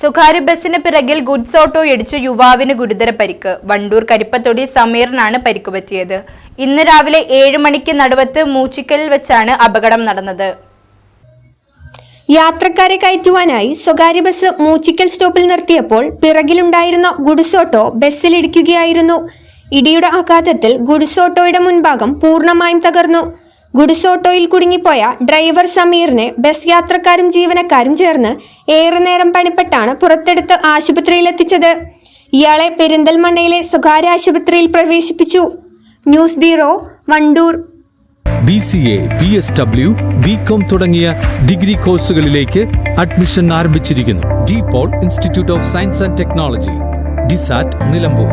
സ്വകാര്യ ബസിന് പിറകിൽ ഗുഡ്സ് ഓട്ടോ ഇടിച്ച് യുവാവിന് ഗുരുതര പരിക്ക്. വണ്ടൂർ കരിപ്പത്തൊടി സമീറിനാണ് പരിക്ക് പറ്റിയത്. ഇന്ന് രാവിലെ ഏഴ് മണിക്ക് നടുവത്ത് മൂച്ചിക്കലിൽ വെച്ചാണ് അപകടം നടന്നത്. യാത്രക്കാരെ കയറ്റുവാനായി സ്വകാര്യ ബസ് മൂച്ചിക്കൽ സ്റ്റോപ്പിൽ നിർത്തിയപ്പോൾ പിറകിലുണ്ടായിരുന്ന ഗുഡ്സ് ഓട്ടോ ബസ്സിലിടിക്കുകയായിരുന്നു ഇടിയുടെ ആഘാതത്തിൽ ഗുഡ്സ് ഓട്ടോയുടെ മുൻഭാഗം പൂർണമായും തകർന്നു. ഗുഡ്സ് ഓട്ടോയിൽ കുടുങ്ങിപ്പോയ ഡ്രൈവർ സമീറിനെ ബസ് യാത്രക്കാരും ജീവനക്കാരും ചേർന്ന് ഏറെ നേരം പണിപ്പെട്ടാണ് പുറത്തെടുത്ത് ആശുപത്രിയിലെത്തിച്ചത്. ഇയാളെ പെരിന്തൽമണ്ണയിലെ സ്വകാര്യ ആശുപത്രിയിൽ പ്രവേശിപ്പിച്ചു. News bureau Wandoor. B C A B S W B com തുടങ്ങിയ ഡിഗ്രി കോഴ്സുകളിലേക്ക് അഡ്മിഷൻ ആരംഭിച്ചിരിക്കുന്നു. De Paul Institute of Science and Technology ഡിസാറ്റ് Nilambur.